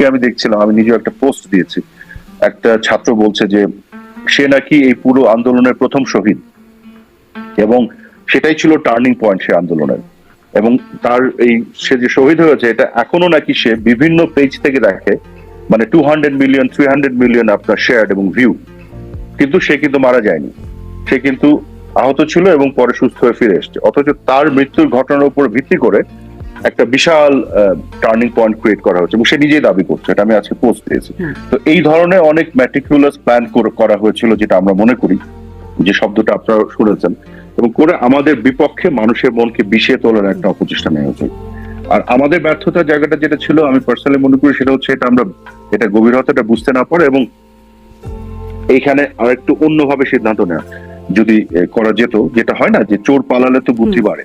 আজকে আমি দেখছিলাম, আমি নিজেও একটা পোস্ট দিয়েছি। একটা ছাত্র বলছে যে, সে নাকি এই পুরো আন্দোলনের প্রথম শহীদ। এবং সেটাই ছিল টার্নিং পয়েন্ট সে আন্দোলনের। এবং তার এই, সে যে শহীদ হয়েছে, এটা এখনও নাকি সে বিভিন্ন পেজ থেকে দেখে। মানে two hundred million three hundred million আপনার শেয়ার এবং ভিউ কিন্তু সে কিন্তু মারা যায়নি। সে কিন্তু আহত ছিল এবং পরে সুস্থ হয়ে ফিরে এসছে। অথচ তার মৃত্যুর ঘটনার উপর ভিত্তি করে একটা বিশাল টার্নিং পয়েন্ট ক্রিয়েট করা হচ্ছে এবং সে নিজেই দাবি করছে। এটা আমি আজকে পোস্ট দিয়েছি। তো এই ধরনের অনেক ম্যাটিকুলাস প্ল্যান করা হয়েছিল যেটা আমরা মনে করি যে শব্দটা আপনারা শুনেছেন এবং করে আমাদের বিপক্ষে মানুষের মনকে বিষিয়ে তোলার একটা অপচেষ্টা নেওয়া হয়েছে। আর আমাদের ব্যর্থতার জায়গাটা যেটা ছিল আমি পার্সোনালি মনে করি সেটা হচ্ছে এটা আমরা এটা গভীরতাটা বুঝতে না পারে এবং এইখানে আর একটু অন্যভাবে সিদ্ধান্ত নেওয়া। যদি করা যেত যেটা হয় না যে চোর পালালে তো বুদ্ধি বাড়ে।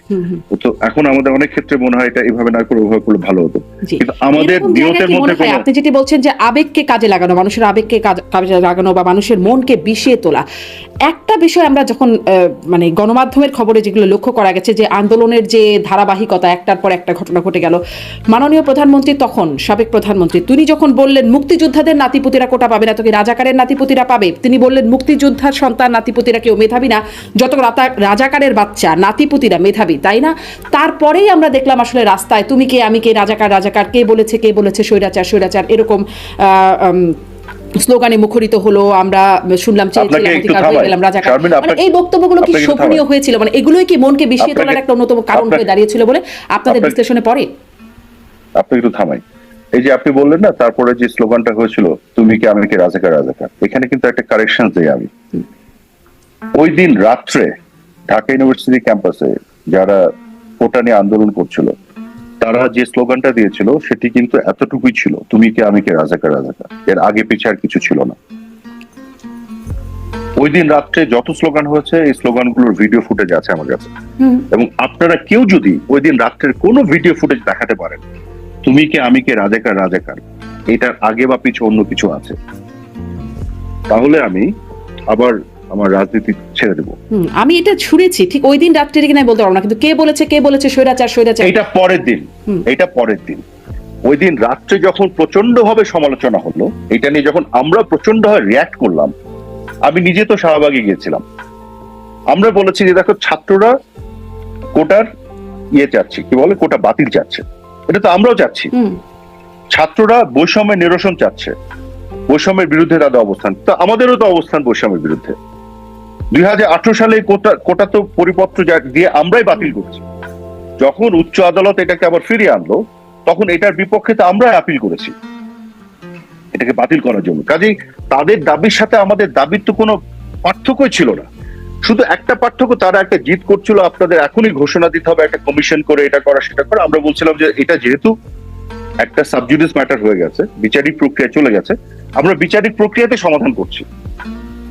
তো এখন আমাদের অনেক ক্ষেত্রে মনে হয় এটা এভাবে না করে ওভাবে করলে ভালো হতো। কিন্তু আমাদের নিয়তের মধ্যে আপনি যেটি বলছেন যে আবেগকে কাজে লাগানো মানুষের আবেগকে কাজে লাগানো বা মানুষের মনকে বিষিয়ে তোলা একটা বিষয় আমরা যখন মানে গণমাধ্যমের খবরে যেগুলো লক্ষ্য করা গেছে যে আন্দোলনের যে ধারাবাহিকতা একটার পর একটা ঘটনা ঘটে গেল মাননীয় প্রধানমন্ত্রী তখন সাবেক প্রধানমন্ত্রী তিনি যখন বললেন মুক্তিযোদ্ধাদের নাতিপুতিরা কোটা পাবে না তো কি রাজাকারের নাতিপুতিরা পাবে? তিনি বললেন মুক্তিযোদ্ধার সন্তান নাতিপুতিরা কেউ মেধাবী না যত রাজাকারের বাচ্চা নাতিপুতিরা মেধাবী তাই না? তারপরেই আমরা দেখলাম আসলে রাস্তায় তুমি কে আমি কে রাজাকার রাজাকার কে বলেছে কে বলেছে স্বৈরাচার স্বৈরাচার এরকম স্লোগানে মুখরিত হলো আমরা শুনলাম। গেলাম রাজাকার। মানে এই বক্তব্যগুলো কি শোভনীয় হয়েছিল? মানে এগুলোই কি মনকে বিষিয়ে তোলার একটা অন্যতম কারণ হয়ে দাঁড়িয়েছিল বলে আপনাদের বিশ্লেষণে পড়ে? আপনি একটু থামাই। এই যে আপনি বললেন না তারপরে যে স্লোগানটা হয়েছিল তুমি কি আমি কি রাজাকার রাজাকার এখানে কিন্তু একটা কারেকশন দেই আমি। ওই দিন রাত্রে ঢাকা ইউনিভার্সিটি ক্যাম্পাসে যারা কোটা নিয়ে আন্দোলন করছিল তারা যে স্লোগানটা দিয়েছিল সেটি কিন্তু এতটুকুই ছিল তুমি কি আমি কি রাজাকার রাজাকার এর আগে পিছে আর কিছু ছিল না। ওই দিন রাত্রে যত স্লোগান হয়েছে এই স্লোগানগুলোর ভিডিও ফুটেজ আছে আমার কাছে। এবং আপনারা কেউ যদি ওই দিন রাত্রের কোনো ভিডিও ফুটেজ দেখাতে পারেন তুমি কে আমি কে রাজাকার রাজাকার এটার আগে বা পিছু অন্য কিছু আছে। তাহলে আমি আবার আমার রাজনীতি ছেড়ে দেবো। আমি এটা ছুড়েছি ঠিক ওই দিন রাত্রে কিনা বলতে পারব না কিন্তু কে বলেছে কে বলেছে স্বৈরাচার স্বৈরাচার। এটা পরের দিন এটা পরের দিন। ওই দিন রাত্রে যখন প্রচণ্ড ভাবে সমালোচনা হলো এটা নিয়ে যখন আমরা প্রচণ্ড ভাবে রিয়াক্ট করলাম আমি নিজে তো শাহবাগে গিয়েছিলাম। আমরা বলেছি যে দেখো ছাত্ররা কোটার ইয়ে চাচ্ছে কি বলে কোটা বাতিল চাচ্ছে। এটা তো আমরাও চাচ্ছি। ছাত্ররা বৈষম্যের নিরসন চাচ্ছে। বৈষম্যের বিরুদ্ধে তাদের অবস্থান। তো আমাদেরও তো অবস্থান বৈষম্যের বিরুদ্ধে। দুই হাজার আঠারো সালে কোটা তো পরিপত্র দিয়ে আমরাই বাতিল যখন উচ্চ আদালত এটাকে আবার ফিরিয়ে আনলো, তখন এটার বিপক্ষে তো আপিল করেছি। এটাকে বাতিল করার জন্য। কাজেই তাদের দাবির সাথে আমাদের দাবির তো কোনো পার্থক্যই ছিল না। শুধু একটা পার্থক্য, তারা একটা জিত করছিল, আপনাদের এখনই ঘোষণা দিতে হবে, একটা কমিশন করে এটা করা, সেটা করা। আমরা বলছিলাম যে এটা যেহেতু একটা সাবজুডিস ম্যাটার হয়ে গেছে, বিচারিক প্রক্রিয়া চলে গেছে, আমরা বিচারিক প্রক্রিয়াতে সমাধান করছি।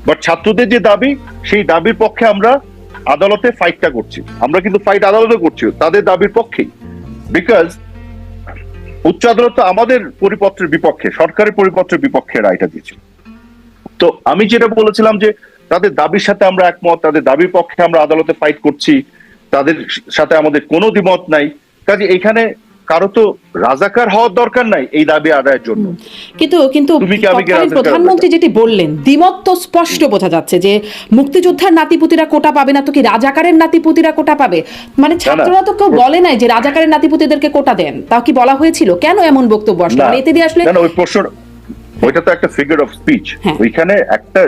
বাট ছাত্রদের যে দাবি, সেই দাবির পক্ষে আমরা আদালতে ফাইটটা করছি। আমরা কিন্তু ফাইট আদালতে করছি, তাদের দাবির পক্ষেই। বিকজ উচ্চ আদালত আমাদের পরিপত্রের বিপক্ষে, সরকারের পরিপত্রের বিপক্ষে রায়টা দিয়েছিল। তো আমি যেটা বলেছিলাম যে, তাদের দাবির সাথে আমরা একমত, তাদের দাবির পক্ষে আমরা আদালতে ফাইট করছি, তাদের সাথে আমাদের কোনো দ্বিমত নাই। কাজে এখানে কারও তো রাজাকার হওয়ার দরকার নাই এই দাবি আদায়ের জন্য। কিন্তু কিন্তু প্রধানমন্ত্রী যেটি বললেন দ্বিমত তো স্পষ্ট বোঝা যাচ্ছে যে মুক্তিযোদ্ধার নাতিপুতিরা কোটা পাবে না তো কি রাজাকারের নাতিপুতিরা কোটা পাবে? মানে ছাত্ররা তো কেউ বলে নাই যে রাজাকারের নাতিপুতিদেরকে কোটা দেন। তাও কি বলা হয়েছিল? কেন এমন বক্তব্য আসলো? মানে এতে দিয়ে আসলে ওই প্রশ্ন ওইটা তো একটা ফিগার অফ স্পিচ। ওইখানে একটা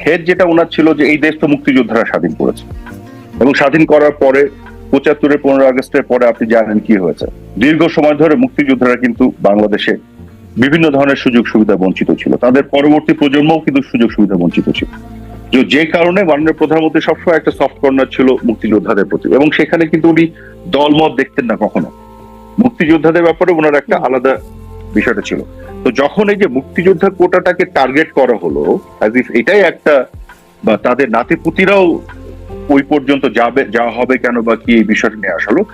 খেদ যেটা ওনার ছিল যে এই দেশ তো মুক্তিযোদ্ধারা স্বাধীন করেছে। এবং স্বাধীন করার পরে পঁচাত্তরের পনেরো আগস্টের পরে আপনি জানেন কি হয়েছে। দীর্ঘ সময় ধরে মুক্তিযোদ্ধারা কিন্তু বাংলাদেশে বিভিন্ন ধরনের সুযোগ সুবিধা বঞ্চিত ছিল। তাদের পরবর্তী প্রজন্মও কিন্তু সুযোগ সুবিধা বঞ্চিত ছিল। যে কারণে মাননীয় প্রধানমন্ত্রী সবসময় একটা সফট কর্নার ছিল মুক্তিযোদ্ধাদের প্রতি এবং সেখানে কিন্তু উনি দলমত দেখতেন না কখনো। মুক্তিযোদ্ধাদের ব্যাপারে ওনার একটা আলাদা বিষয়টা ছিল। তো যখন এই যে মুক্তিযোদ্ধা কোটাটাকে টার্গেট করা হলো অ্যাজ ইফ এটাই একটা বা তাদের নাতিপুতিরাও ওই পর্যন্ত যাবে, যাওয়া হবে কেন বা কি এই বিষয়টা নিয়ে আসলো।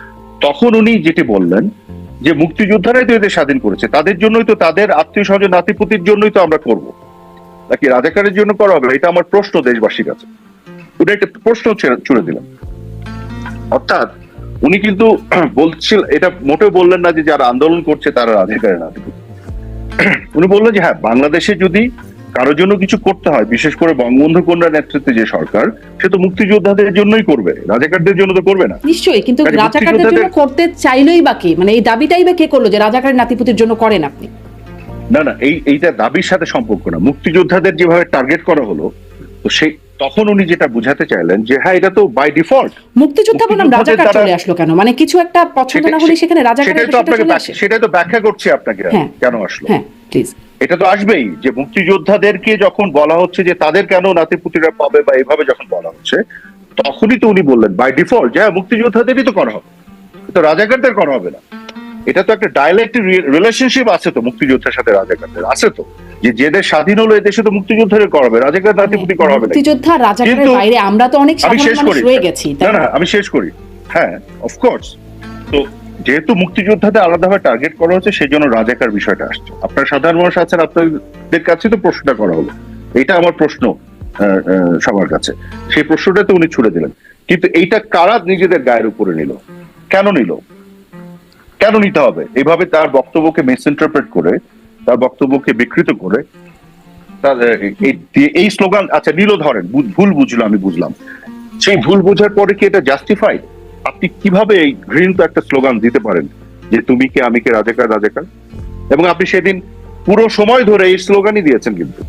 তখন উনি যেটি বললেন, যে মুক্তিযোদ্ধারাই তো এদের স্বাধীন করেছে, তাদের জন্যই তো তাদের আত্মীয় স্বজন নাতিপুতির জন্যই তো আমরা করব। নাকি রাজাকারের জন্য করা হবে? এটা আমার প্রশ্ন দেশবাসীর কাছে। উনি একটা প্রশ্ন ছুড়ে দিলেন। অর্থাৎ উনি কিন্তু বলছিল, এটা মোটেও বললেন না যে যারা আন্দোলন করছে তারা রাজাকারের নাতিপুতি। উনি বললেন যে হ্যাঁ বাংলাদেশে যদি কারোর জন্য কিছু করতে হয় বিশেষ করে বঙ্গবন্ধু কন্যা নেতৃত্বে যে সরকার সে তো মুক্তিযোদ্ধাদের জন্যই করবে রাজাকারদের জন্য তো করবে না। নিশ্চয়ই কিন্তু রাজাকারদের জন্য করতে চাইলেই বাকি মানে এই দাবিটাই বা কে করল যে রাজাকার নাতিপুতির জন্য করেন আপনি? না না এই এইটা দাবির সাথে সম্পর্ক না। মুক্তিযোদ্ধাদের যেভাবে টার্গেট করা হলো তো সেই তখন উনি যেটা বুঝাতে চাইলেন যে হ্যাঁ এটা তো বাই ডিফল্ট মুক্তিযোদ্ধা মুক্তিযোদ্ধাদের রাজাকার চলে আসলো কেন? মানে কিছু একটা পছন্দ না হলে সেখানে রাজাকারের সেটাই তো আপনাকে সেটাই তো ব্যাখ্যা করছি আপনাকে হ্যাঁ। কেন আসলো? হ্যাঁ প্লিজ এটা তো আসবেই যে মুক্তিযোদ্ধাদেরকে যখন বলা হচ্ছে যে তাদের কেন নাতিপুতিরা পাবে বা এভাবে যখন বলা হচ্ছে তখনই তো উনি বললেন বাই ডিফল্ট যে হ্যাঁ, মুক্তিযোদ্ধাদেরই তো করা হবে। তো রাজাকারদের করা হবে না। এটা তো একটা ডাইলেক্ট রিলেশনশিপ আছে তো মুক্তিযোদ্ধার সাথে রাজাকারদের আছে তো। যে যে দেশ স্বাধীন হলো এই দেশে তো মুক্তিযোদ্ধাদের করা হবে রাজাকার নাতিপুতি করা হবে মুক্তিযোদ্ধা রাজাকারের বাইরে আমরা তো অনেক আমি শেষ করি। না না আমি শেষ করি। হ্যাঁ অফকোর্স তো যেহেতু মুক্তিযোদ্ধাদের আলাদাভাবে টার্গেট করা হচ্ছে সেই জন্য রাজাকার বিষয়টা আসছে। আপনার সাধারণ মানুষ আছেন আপনাদের কাছে তো প্রশ্নটা করা হলো। এটা আমার প্রশ্ন সবার কাছে। সেই প্রশ্নটা তো উনি ছুড়ে দিলেন। কিন্তু এইটা কারা নিজেদের গায়ের উপরে নিল? কেন নিল? কেন নিতে হবে? এভাবে তার বক্তব্যকে মিস ইন্টারপ্রেট করে তার বক্তব্যকে বিকৃত করে এই- স্লোগান আচ্ছা নিল ধরেন ভুল- বুঝলো, আমি বুঝলাম। সেই ভুল বোঝার পরে কি এটা জাস্টিফাইড আপনি কীভাবে এই ঘৃণিত একটা স্লোগান দিতে পারেন? যে তুমি কে, আমি কে, রাজাকার রাজাকার? এবং আপনি সেদিন পুরো সময় ধরে এই স্লোগানই দিয়েছেন কিন্তু।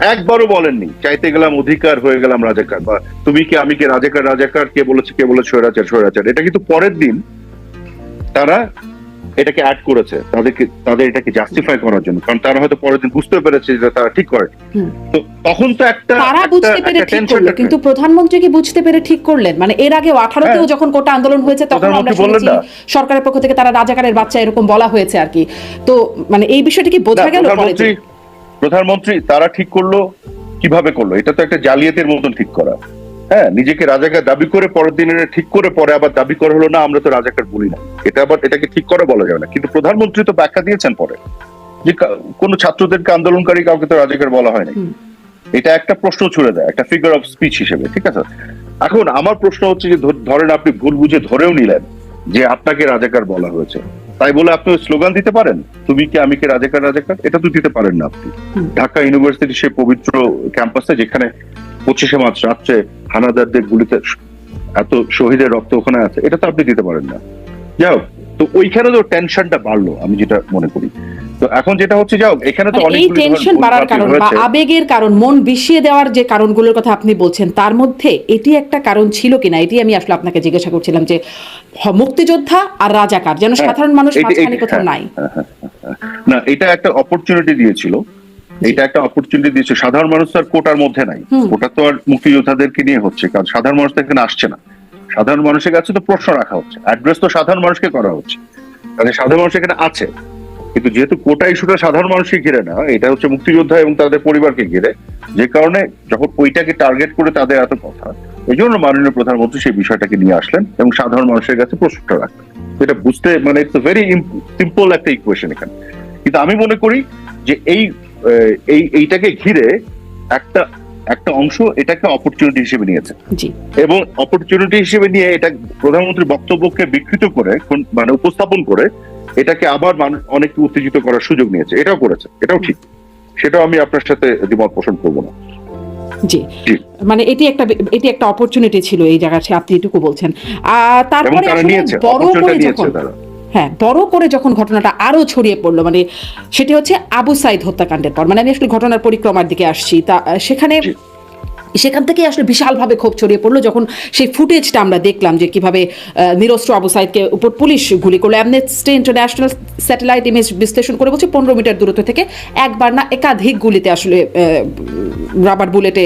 একবারও বলেননি, চাইতে গেলাম অধিকার, হয়ে গেলাম রাজাকার। বা তুমি কে, আমি কে, রাজাকার রাজাকার, কে বলেছে কে বলেছে, স্বৈরাচার স্বৈরাচার। এটা কিন্তু পরের দিন তারা এটাকে অ্যাড করেছে তাদেরকে তাদের এটাকে জাস্টিফাই করার জন্য কারণ তারা হয়তো পরের দিন বুঝতে পেরেছে যে তারা ঠিক করে। তো তখন তো একটা তারা বুঝতে পেরে ঠিক করল কিন্তু প্রধানমন্ত্রী কি বুঝতে পেরে ঠিক করলেন। মানে এর আগে আঠারোতেও হ্যাঁ। যখন কোটা আন্দোলন হয়েছে তখন আমরা শুনেছি সরকারের পক্ষ থেকে তারা রাজাকারের বাচ্চা এরকম বলা হয়েছে আর কি। তো মানে এই বিষয়টা কি বোঝা গেল প্রধানমন্ত্রী তারা ঠিক করল কীভাবে করল? এটা তো একটা জালিয়াতের মতন ঠিক করা। হ্যাঁ নিজেকে রাজাকার দাবি করে পরের দিন ঠিক করে পরে আবার দাবি করা হলো না আমরা তো রাজাকার বলি না। এটা আবার এটাকে ঠিক করে বলা যাবে না। কিন্তু প্রধানমন্ত্রী তো ব্যাখ্যা দিয়েছেন পরে যে কোনো ছাত্রদেরকে আন্দোলনকারী কাউকে তো রাজাকার বলা হয়নি। এটা একটা প্রশ্ন ছুড়ে দেয় একটা ফিগার অফ স্পিচ হিসেবে ঠিক আছে? এখন আমার প্রশ্ন হচ্ছে যে ধরেন আপনি ভুল বুঝে ধরেও নিলেন যে আপনাকে রাজাকার বলা হয়েছে। তাই বলে আপনি স্লোগান দিতে পারেন? তুমি কি আমি কি রাজাকার রাজাকার? এটা তো দিতে পারেন না আপনি। ঢাকা ইউনিভার্সিটি সেই পবিত্র ক্যাম্পাসে যেখানে পঁচিশে মার্চ রাত্রে হানাদারদের গুলিতে এত শহীদের রক্ত ওখানে আছে এটা তো আপনি দিতে পারেন না। যাই হোক তো ওইখানে তো টেনশনটা বাড়লো আমি যেটা মনে করি। তো এখন যেটা হচ্ছে হোক এখানে তো মানে এই অনেক টেনশন বাড়ার কারণ বা আবেগের কারণ মন বিষিয়ে দেওয়ার যে কারণগুলোর কথা আপনি বলছেন তার মধ্যে এটি একটা কারণ ছিল কিনা? এটি আমি আসলে আপনাকে জিজ্ঞাসা করছিলাম যে মুক্তিযোদ্ধা আর রাজাকার যেন হ্যাঁ, সাধারণ মানুষ মাঝখানে কোথাও হ্যাঁ, নাই। না এটা একটা অপরচুনিটি দিয়েছিল। এটা একটা অপরচুনিটি দিয়েছে। সাধারণ মানুষ তো আর কোটার মধ্যে নাই। ওটা তো আর মুক্তিযোদ্ধাদেরকে নিয়ে হচ্ছে কারণ সাধারণ মানুষ তো এখানে আসছে না। সাধারণ মানুষের কাছে তো প্রশ্ন রাখা হচ্ছে। অ্যাড্রেস তো সাধারণ মানুষকে করা হচ্ছে। সাধারণ মানুষ এখানে আছে। কিন্তু যেহেতু কোটা ইস্যুটা সাধারণ মানুষকে ঘিরে না এটা হচ্ছে মুক্তিযোদ্ধা এবং তাদের পরিবারকে ঘিরে যে কারণে যখন ওইটাকে টার্গেট করে তাদের এত কথা এই জন্য মাননীয় প্রধানমন্ত্রী সেই বিষয়টাকে নিয়ে আসলেন এবং সাধারণ মানুষের কাছে প্রশ্নটা রাখলেন। এটা বুঝতে মানে ইটস ভেরি সিম্পল একটা ইকুয়েশন এখানে। কিন্তু আমি মনে করি যে এই এই এইটাকে ঘিরে একটা একটা অংশ এটাকে অপরচুনিটি হিসেবে নিয়েছে। এবং অপরচুনিটি হিসেবে নিয়ে এটা প্রধানমন্ত্রীর বক্তব্যকে বিকৃত করে মানে উপস্থাপন করে এটাকে আবার অনেককে উত্তেজিত করার সুযোগ নিয়েছে। এটাও করেছে এটাও ঠিক। সেটাও আমি আপনার সাথে দ্বিমত পোষণ করব না। জি। মানে এটি একটা এটি একটা অপরচুনিটি ছিল এই জায়গাতে আপনি এটুকু বলছেন। তারপরে বড় করে যখন হ্যাঁ বড় করে যখন ঘটনাটা আরও ছড়িয়ে পড়ল মানে সেটি হচ্ছে আবু সাইদ হত্যাকাণ্ডের পর। মানে আমি আসলে ঘটনার পরিক্রমার দিকে আসছি। তা সেখানে। সেখান থেকে আসলে বিশালভাবে ক্ষোভ ছড়িয়ে পড়ল যখন সেই ফুটেজটা আমরা দেখলাম যে কীভাবে নিরস্ত্র আবু সাইদকে উপর পুলিশ গুলি করল। অ্যামনেস্টি ইন্টারন্যাশনাল স্যাটেলাইট ইমেজ বিশ্লেষণ করে বলছে পনেরো মিটার দূরত্ব থেকে একবার না একাধিক গুলিতে আসলে রাবার বুলেটে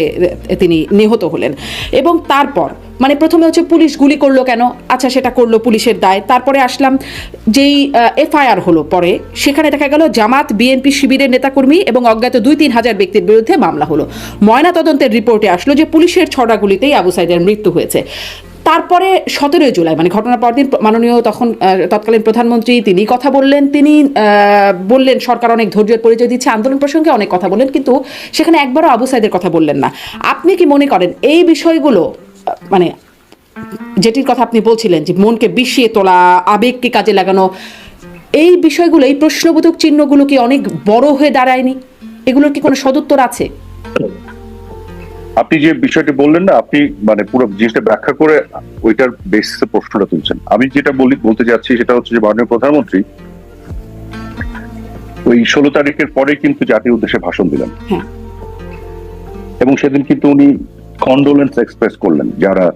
তিনি নিহত হলেন। এবং তারপর মানে প্রথমে হচ্ছে পুলিশ গুলি করল কেন? আচ্ছা সেটা করল পুলিশের দায়। তারপরে আসলাম, যেই এফআইআর হলো পরে, সেখানে দেখা গেল জামাত, বিএনপি শিবিরের নেতাকর্মী এবং অজ্ঞাত দুই তিন হাজার ব্যক্তির বিরুদ্ধে মামলা হলো। ময়না তদন্তের রিপোর্টে আসলো যে পুলিশের ছড়া গুলিতেই আবু সাইদের মৃত্যু হয়েছে। তারপরে সতেরোই জুলাই মানে ঘটনার পরদিন মাননীয় তখন তৎকালীন প্রধানমন্ত্রী তিনি কথা বললেন। তিনি বললেন, সরকার অনেক ধৈর্যের পরিচয় দিচ্ছে, আন্দোলন প্রসঙ্গে অনেক কথা বললেন, কিন্তু সেখানে একবারও আবু সাইদের কথা বললেন না। আপনি কি মনে করেন, এই বিষয়গুলো মানে যেটির কথা আপনি বলছিলেন যে মনকে বিষিয়ে তোলা আবেগকে কাজে লাগানো এই বিষয়গুলো এই প্রশ্নবোধক চিহ্নগুলো কি অনেক বড় হয়ে দাঁড়ায়নি? এগুলোর কি কোনো সদুত্তর আছে? আপনি যে বিষয়টি বললেন না আপনি মানে পুরো জিনিসটা ব্যাখ্যা করে ওইটার বেসিসে প্রশ্নটা তুলছেন। আমি যেটা বলি বলতে যাচ্ছি সেটা হচ্ছে যে মাননীয় প্রধানমন্ত্রী ওই ষোলো তারিখের পরে কিন্তু জাতির উদ্দেশ্যে ভাষণ দিলেন। হ্যাঁ। এবং সেদিন কিন্তু উনি কন্ডোলেন্স এক্সপ্রেস করলেন যারা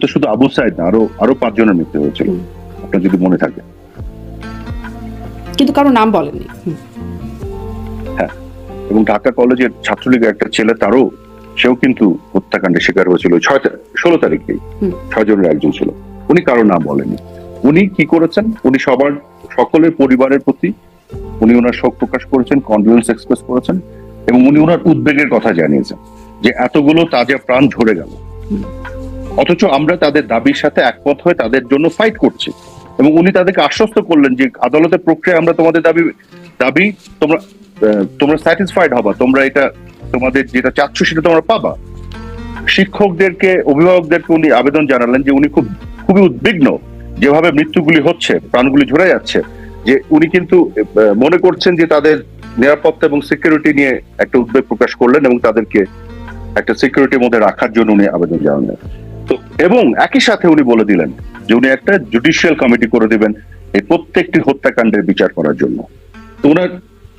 তো শুধু আবু সাইদ না আরও আরও পাঁচজনের মৃত্যু হয়েছিল। আপনার যদি মনে থাকে। কিন্তু কারও নাম বলেননি। হুম, এবং ঢাকা কলেজের ছাত্রলীগের একটা ছেলে তারও সেও কিন্তু হত্যাকাণ্ডের শিকার হয়েছিল। ছয় ষোলো তারিখে ছয় জনের একজন ছিল। উনি কারও নাম বলেনি উনি কি করেছেন? উনি সবার সকলের পরিবারের প্রতি উনি ওনার শোক প্রকাশ করেছেন কনফিডেন্স এক্সপ্রেস করেছেন এবং উনি ওনার উদ্বেগের কথা জানিয়েছেন। যে এতগুলো তাজা প্রাণ ঝরে গেল। অথচ আমরা তাদের দাবির সাথে একমত হয়ে তাদের জন্য ফাইট করছি। এবং উনি তাদেরকে আশ্বস্ত করলেন যে আদালতের প্রক্রিয়া আমরা তোমাদের দাবি দাবি তোমরা তোমরা স্যাটিসফাইড হবা, তোমরা এটা, তোমাদের যেটা চাচ্ছ সেটা তোমরা পাবা। শিক্ষকদেরকে, অভিভাবকদেরকে উনি আবেদন জানালেন যে উনি খুব, খুবই উদ্বিগ্ন যেভাবে মৃত্যুগুলি হচ্ছে, প্রাণগুলি ঝরে যাচ্ছে, যে উনি কিন্তু মনে করছেন যে তাদের নিরাপত্তা এবং সিকিউরিটি নিয়ে একটা উদ্বেগ প্রকাশ করলেন এবং তাদেরকে একটা সিকিউরিটির মধ্যে রাখার জন্য উনি আবেদন জানালেন। তো এবং একই সাথে উনি বলে দিলেন যে উনি একটা জুডিশিয়াল কমিটি করে দিবেন এই প্রত্যেকটি হত্যাকাণ্ডের বিচার করার জন্য। তো ওনার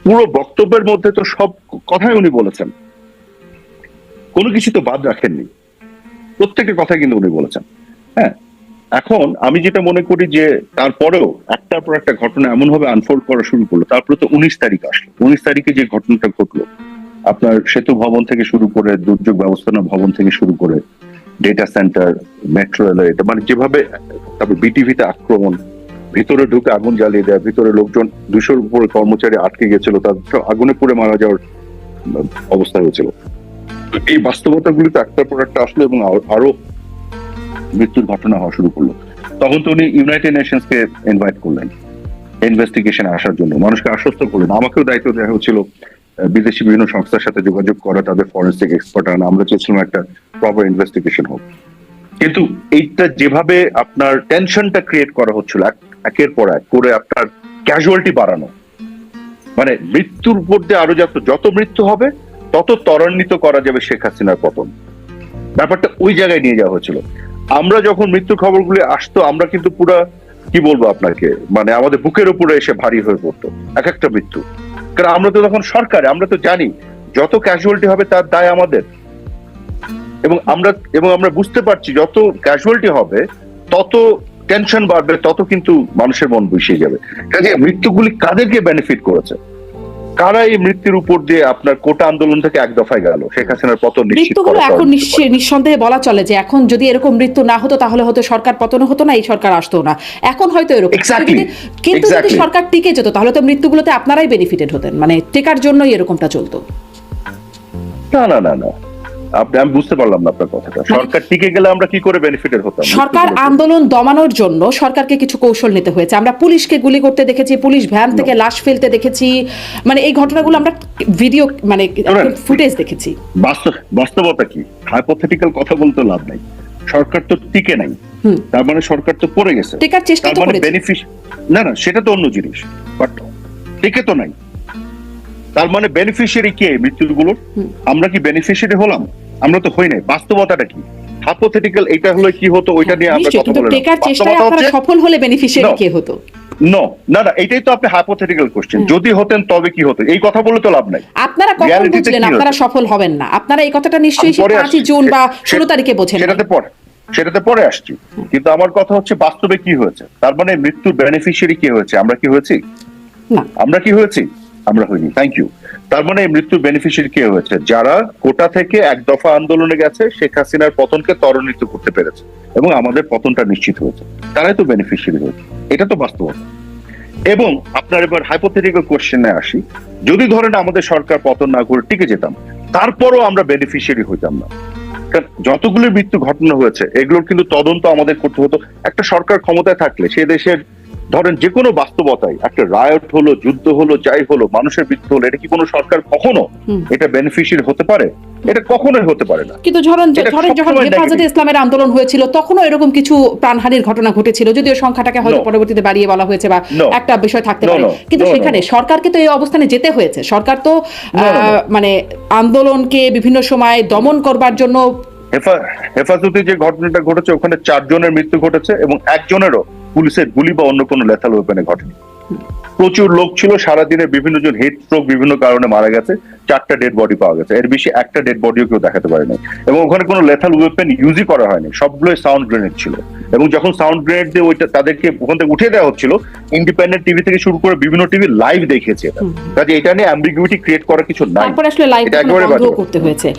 পুরো বক্তব্যের মধ্যে তো সব কথাই উনি বলেছেন। কোনো কিছু তো বাদ রাখেননি। প্রত্যেকটা কথা কিন্তু উনি বলেছেন। হ্যাঁ এখন আমি যেটা মনে করি যে তারপরেও একটার পর একটা ঘটনা এমন ভাবে আনফোল্ড করা শুরু করল, তারপরে তো উনিশ তারিখ আসলো। উনিশ তারিখে যে ঘটনাটা ঘটলো আপনার সেতু ভবন থেকে শুরু করে দুর্যোগ ব্যবস্থাপনা ভবন থেকে শুরু করে ডেটা সেন্টার মেট্রো রেল এটা মানে যেভাবে তারপর বিটিভিতে আক্রমণ ভিতরে ঢুকে আগুন জ্বালিয়ে দেয় ভিতরে লোকজন দুশোর উপরে কর্মচারী আটকে গেছিল তাদের আগুনে পুড়ে মারা যাওয়ার অবস্থা হয়েছিল। এই বাস্তবতাগুলি তো একটার পর একটা আসলো এবং আরো- মৃত্যুর ঘটনা হওয়া শুরু করল। তখন তো উনি ইউনাইটেড নেশনস কে ইনভাইট করলেন ইনভেস্টিগেশনে আসার জন্য মানুষকে আশ্বস্ত করলেন। আমাকেও দায়িত্ব দেওয়া হচ্ছিল আহ, বিদেশি বিভিন্ন সংস্থার সাথে যোগাযোগ করা, তাদের ফরেন্সিক এক্সপার্ট আনা। আমরা চেয়েছিলাম একটা প্রপার ইনভেস্টিগেশন হোক। কিন্তু এইটা যেভাবে আপনার টেনশনটা ক্রিয়েট করা হচ্ছিল একের পর এক করে আপনার ক্যাজুয়ালিটি বাড়ানো। মানে মৃত্যুর উপর দিয়ে আরও যত যত মৃত্যু হবে, তত ত্বরান্বিত করা যাবে শেখ হাসিনার পতন। ব্যাপারটা ওই জায়গায় নিয়ে যাওয়া হয়েছিল। আমরা যখন মৃত্যুর খবরগুলি আসতো, আমরা কিন্তু পুরা, কি বলব আপনাকে মানে আমাদের বুকের উপরে এসে ভারী হয়ে পড়তো। এক একটা মৃত্যু। কারণ আমরা তো তখন সরকারে, আমরা তো জানি যত ক্যাজুয়ালিটি হবে তার দায় আমাদের। এবং আমরা এবং আমরা বুঝতে পারছি যত ক্যাজুয়ালিটি হবে, তত টেনশন বাড়বে, তত কিন্তু মানুষের মন বসিয়ে যাবে। কাজে মৃত্যুগুলি কাদেরকে বেনিফিট করেছে? কারা এই মৃত্যুর উপর দিয়ে আপনার কোটা আন্দোলন থেকে এক দফায় গেল? শেখ হাসিনার পতন মৃত্যুগুলো এখন নিশ্চয় নিঃসন্দেহে বলা চলে যে এখন যদি এরকম মৃত্যু না হতো তাহলে হয়তো সরকার পতন হতো না এই সরকার আসতো না। এখন হয়তো এরকম। কিন্তু- কিন্তু যদি সরকার টিকে যেত তাহলে তো মৃত্যুগুলোতে আপনারাই বেনিফিটেড হতেন। মানে টেকার জন্যই এরকমটা চলতো। না না না না। আপনি আমি বুঝতে পারলাম না আপনার কথাটা। সরকার টিকে গেলে আমরা কি করে বেনিফিটেড হতাম? সরকার আন্দোলন দমানোর জন্য সরকারকে কিছু কৌশল নিতে হয়েছে। আমরা পুলিশকে গুলি করতে দেখেছি পুলিশ ভ্যান থেকে লাশ ফেলতে দেখেছি। মানে এই ঘটনাগুলো আমরা ভিডিও মানে ফুটেজ দেখেছি। বাস্তবতা কি? হাইপোথেটিক্যাল কথা বলতে লাভ নাই। সরকার তো টিকে নাই। তার মানে সরকার তো পড়ে গেছে। টেকার চেষ্টা তো মানে করেছে। বেনিফিস না না সেটা তো অন্য জিনিস। বাট টিকে তো নাই। তার মানে বেনিফিশিয়ারি কে মৃত্যুগুলোর। আমরা কি বেনিফিশিয়ারি হলাম? আমরা তো হই নাই। বাস্তবতাটা কি? হাইপোথেটিক্যাল এটা হলে কি হতো ওইটা নিয়ে আমরা কথা কিন্তু টেকার চেষ্টায় আপনারা সফল হলে বেনিফিশিয়ারি কে হতো? নো না না এটাই তো আপনি হাইপোথেটিক্যাল কোশ্চেন যদি হতেন তবে কি হতো? এই কথা বলে তো লাভ নাই। আপনারা কখন বুঝলেন? আপনারা সফল হবেন না। আপনারা এই কথাটা নিশ্চয়ই আমি পরে জুন বা সে- ষোলো তারিখে বোঝেন। সেটাতে পরে সেটাতে পরে আসছি। কিন্তু আমার কথা হচ্ছে বাস্তবে কি হয়েছে? তার মানে মৃত্যুর বেনিফিশিয়ারি কি হয়েছে? আমরা কি হয়েছি? না। আমরা কি হয়েছি? আমরা হইনি। থ্যাংক ইউ তার মানে এই মৃত্যুর বেনিফিশিয়ারি কে হয়েছে? যারা কোটা থেকে এক দফা আন্দোলনে গেছে, শেখ হাসিনার পতনকে ত্বরান্বিত করতে পেরেছে এবং আমাদের পতনটা নিশ্চিত হয়েছে। তারাই তো বেনিফিশিয়ারি হয়েছে। এটা তো বাস্তবতা। এবং আপনার এবার হাইপোথেটিক্যাল কোশ্চেনে আসি। যদি ধরেন আমাদের সরকার পতন না করে টিকে যেতাম, তারপরও আমরা বেনিফিশিয়ারি হইতাম না। যতগুলো মৃত্যু ঘটনা হয়েছে, এগুলোর কিন্তু তদন্ত আমাদের করতে হতো। একটা সরকার ক্ষমতায় থাকলে সে দেশের ধরেন যে কোনো বাস্তবতায় একটা রায়ট হলো যুদ্ধ হলো যাই হলো মানুষের মৃত্যু হলো এটা কি কোনো সরকার কখনো? এটা বেনিফিশিয়ারি হতে পারে? এটা কখনোই হতে পারে না। কিন্তু ধরেন ধরেন যখন হেফাজতে ইসলামের আন্দোলন হয়েছিল তখনও এরকম কিছু প্রাণহানির ঘটনা ঘটেছিল যদিও সংখ্যাটাকে হয়তো পরবর্তীতে বাড়িয়ে বলা হয়েছে বা একটা বিষয় থাকতে পারে। কিন্তু সেখানে সরকারকে তো এই অবস্থানে যেতে হয়েছে। সরকার তো মানে আন্দোলনকে বিভিন্ন সময় দমন করবার জন্য হেফা- হেফাজতে যে ঘটনাটা ঘটেছে ওখানে চারজনের মৃত্যু ঘটেছে এবং একজনেরও পুলিশের গুলি বা অন্য কোনো লেথাল ওয়েপেনে ঘটেনি। প্রচুর লোক ছিল সারাদিনে বিভিন্ন জন হিট স্ট্রোক বিভিন্ন কারণে মারা গেছে চারটা ডেড বডি পাওয়া গেছে। এর বেশি একটা ডেড বডিও কেউ দেখাতে পারেনি। এবং ওখানে কোনো লেথাল ওয়েপেন ইউজই করা হয়নি সবগুলোই সাউন্ড গ্রেনেড ছিল। এবং যখন সাউন্ড গ্রেনেড দিয়ে ওইটা তাদেরকে ওখান থেকে উঠে দেওয়া হচ্ছিল ইন্ডিপেন্ডেন্ট টিভি থেকে শুরু করে বিভিন্ন টিভি লাইভ দেখিয়েছে এটা। কাজে এটা নিয়ে অ্যাম্বিগুইটি ক্রিয়েট করার কিছু নাই। তারপরে আসলে লাইভ একেবারে করতে হয়েছে।